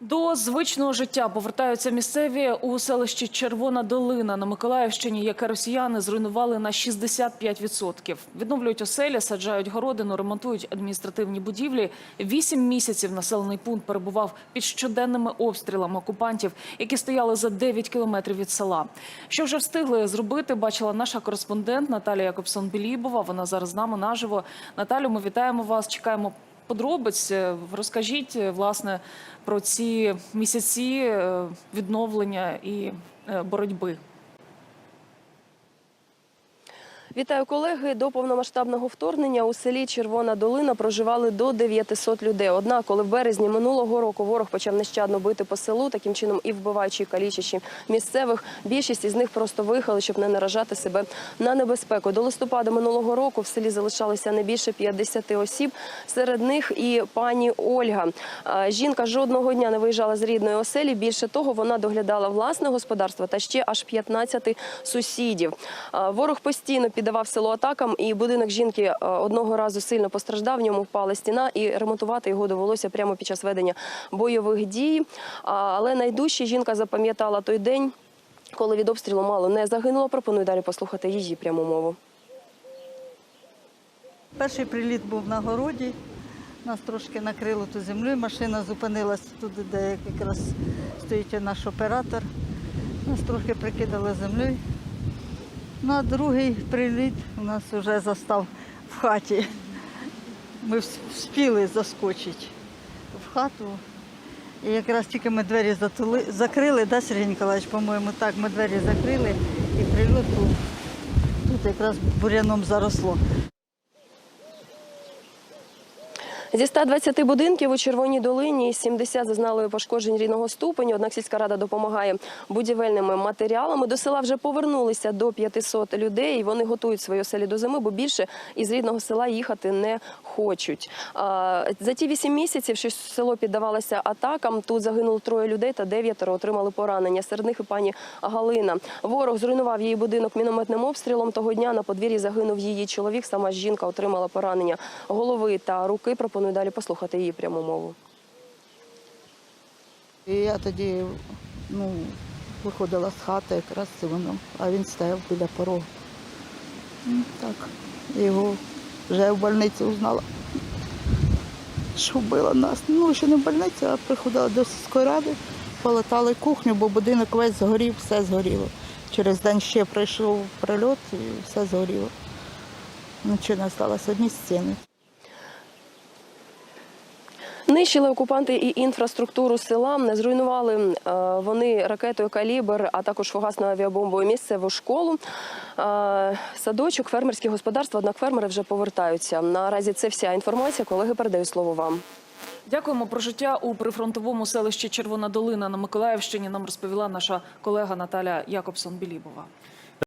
До звичного життя повертаються місцеві у селищі Червона Долина на Миколаївщині, яке росіяни зруйнували на 65%. Відновлюють оселі, саджають городину, ремонтують адміністративні будівлі. Вісім місяців населений пункт перебував під щоденними обстрілами окупантів, які стояли за 9 кілометрів від села. Що вже встигли зробити, бачила наша кореспондент Наталія Якобсон-Білібова. Вона зараз з нами наживо. Наталю, ми вітаємо вас. Чекаємо подробиць. Е, Розкажіть е, власне про ці місяці е, відновлення і боротьби. Вітаю колеги. До повномасштабного вторгнення у селі Червона Долина проживали до 900 людей. Однак, коли в березні минулого року ворог почав нещадно бити по селу, таким чином і вбиваючи і калічачи місцевих, більшість із них просто виїхали, щоб не наражати себе на небезпеку. До листопада минулого року в селі залишалося не більше 50 осіб. Серед них і пані Ольга. Жінка жодного дня не виїжджала з рідної оселі. Більше того, вона доглядала власне господарство та ще аж 15 сусідів. Ворог постійно піддавав село атакам, і будинок жінки е, одного разу сильно постраждав. В ньому впала стіна, і ремонтувати його довелося прямо під час ведення бойових дій. Але найдужче жінка запам'ятала той день, коли від обстрілу мало не загинуло. Пропоную далі послухати її пряму мову. Перший приліт був на городі. Нас трошки накрило ту землею. Машина зупинилась туди, де якраз стоїть наш оператор. Нас трохи прикидало землею. На другий приліт у нас вже застав в хаті. Ми встигли заскочити в хату. І якраз тільки ми двері затули, закрили, да, Сергій Ніколаївич, по-моєму, так, ми двері закрили і прильот був. Тут якраз буряном заросло. Зі 120 будинків у Червоній долині 70 зазнали пошкоджень рідного ступеню. Однак сільська рада допомагає будівельними матеріалами. До села вже повернулися до 500 людей. Вони готують свої оселі до зими, бо більше із рідного села їхати не хочуть. За ті 8 місяців, що село піддавалося атакам, тут загинуло троє людей та дев'ятеро отримали поранення. Серед них і пані Галина. Ворог зруйнував її будинок мінометним обстрілом. Того дня на подвір'ї загинув її чоловік. Сама жінка отримала поранення голови та руки. Пропоную далі послухати її пряму мову. І я тоді ну, виходила з хати, якраз це воно, а він стояв біля порогу. Ну, Так, його вже в больниці узнала, що вбила нас. Ну, ще не в больниці, а приходила до сільської ради, полатали кухню, бо будинок весь згорів, все згоріло. Через день ще прийшов прильот і все згоріло. Нічого не залишилось, одні стіни. Нищили окупанти і інфраструктуру села. Не зруйнували е, вони ракетою калібр, а також фугасною авіабомбою місцеву школу. Е, Садочок, фермерські господарства. Однак фермери вже повертаються. Наразі це вся інформація. Колеги передаю слово вам. Дякуємо про життя у прифронтовому селищі Червона Долина на Миколаївщині. Нам розповіла наша колега Наталя Якобсон-Білібова.